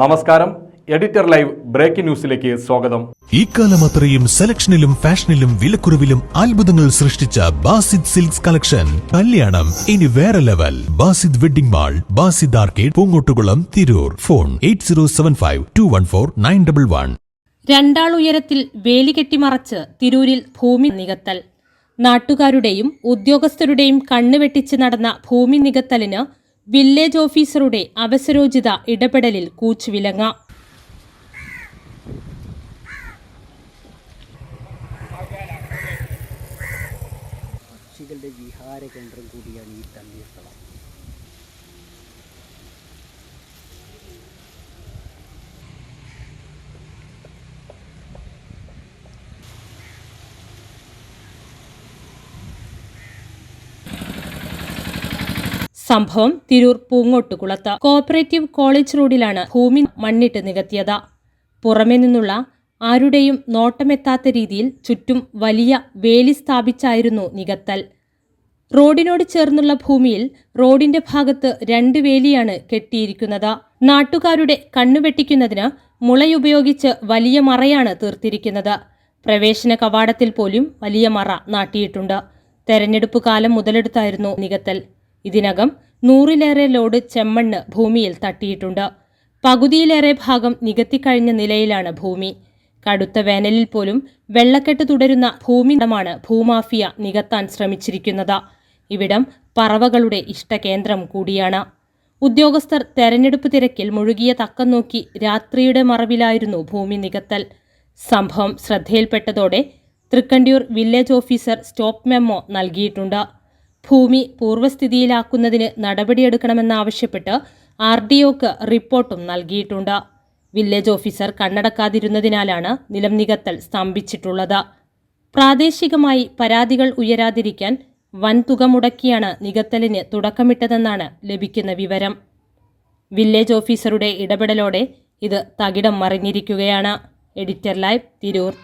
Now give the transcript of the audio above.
നമസ്കാരം. Editor live breaking ന്യൂസിലേക്ക് സ്വാഗതം. ഇക്കാലം അത്രയും സെലക്ഷനിലും ഫാഷനിലും വിലക്കുറവിലും അത്ഭുതങ്ങൾ സൃഷ്ടിച്ച ബാസിദ് സിൽക്സ് കളക്ഷൻ. കല്യാണം ഇനി വേറെ level. Basid wedding mall Basid arcade Poongottukulam Tirur. Phone eight zero seven five two one four nine double one. രണ്ടാൾ ഉയരത്തിൽ വേലി കെട്ടിമറച്ച് തിരൂരിൽ ഭൂമി നികത്തൽ. നാട്ടുകാരുടെയും ഉദ്യോഗസ്ഥരുടെയും കണ്ണുവെട്ടിച്ച് നടന്ന ഭൂമി നികത്തലിന് വില്ലേജ് ഓഫീസറുടെ അവസരോചിത ഇടപെടലിൽ കൂച്ചുവിലങ്ങ പക്ഷികളുടെ വിഹാര കേന്ദ്രം കൂടിയാണ് ഈ തണ്ണീർത്തടം സംഭവം തിരൂർ പൂങ്ങോട്ടുകുളത്ത് കോപ്പറേറ്റീവ് കോളേജ് റോഡിലാണ് ഭൂമി മണ്ണിട്ട് നികത്തിയത്. പുറമെ നിന്നുള്ള ആരുടെയും നോട്ടമെത്താത്ത രീതിയിൽ ചുറ്റും വലിയ വേലി സ്ഥാപിച്ചായിരുന്നു നികത്തൽ. റോഡിനോട് ചേർന്നുള്ള ഭൂമിയിൽ റോഡിന്റെ ഭാഗത്ത് രണ്ട് വേലിയാണ് കെട്ടിയിരിക്കുന്നത്. നാട്ടുകാരുടെ കണ്ണുവെട്ടിക്കുന്നതിന് മുളയുപയോഗിച്ച് വലിയ മറയാണ് തീർത്തിരിക്കുന്നത്. പ്രവേശന കവാടത്തിൽ പോലും വലിയ മറ നാട്ടിയിട്ടുണ്ട്. തെരഞ്ഞെടുപ്പ് കാലം മുതലെടുത്തായിരുന്നു നികത്തൽ. ഇതിനകം നൂറിലേറെ ലോഡ് ചെമ്മണ്ണ് ഭൂമിയിൽ തട്ടിയിട്ടുണ്ട്. പകുതിയിലേറെ ഭാഗം നികത്തിക്കഴിഞ്ഞ നിലയിലാണ് ഭൂമി. കടുത്ത വേനലിൽ പോലും വെള്ളക്കെട്ട് തുടരുന്ന ഭൂമിയിടമാണ് ഭൂമാഫിയ നികത്താൻ ശ്രമിച്ചിരിക്കുന്നത്. ഇവിടം പറവകളുടെ ഇഷ്ടകേന്ദ്രം കൂടിയാണ്. ഉദ്യോഗസ്ഥർ തെരഞ്ഞെടുപ്പ് തിരക്കിൽ മുഴുകിയ തക്കം നോക്കി രാത്രിയുടെ മറവിലായിരുന്നു ഭൂമി നികത്തൽ. സംഭവം ശ്രദ്ധയിൽപ്പെട്ടതോടെ Thrikkandiyoor village officer stop memo നൽകിയിട്ടുണ്ട്. ഭൂമി പൂർവസ്ഥിതിയിലാക്കുന്നതിന് നടപടിയെടുക്കണമെന്നാവശ്യപ്പെട്ട് ആർ ഡി ഒക്ക് റിപ്പോർട്ടും നൽകിയിട്ടുണ്ട്. വില്ലേജ് ഓഫീസർ കണ്ണടക്കാതിരുന്നതിനാലാണ് നിലം നികത്തൽ സ്തംഭിച്ചിട്ടുള്ളത്. പ്രാദേശികമായി പരാതികൾ ഉയരാതിരിക്കാൻ വൻതുക മുടക്കിയാണ് നികത്തലിന് തുടക്കമിട്ടതെന്നാണ് ലഭിക്കുന്ന വിവരം. വില്ലേജ് ഓഫീസറുടെ ഇടപെടലോടെ ഇത് തകിടം മറിഞ്ഞിരിക്കുകയാണ്. Editor live Tirur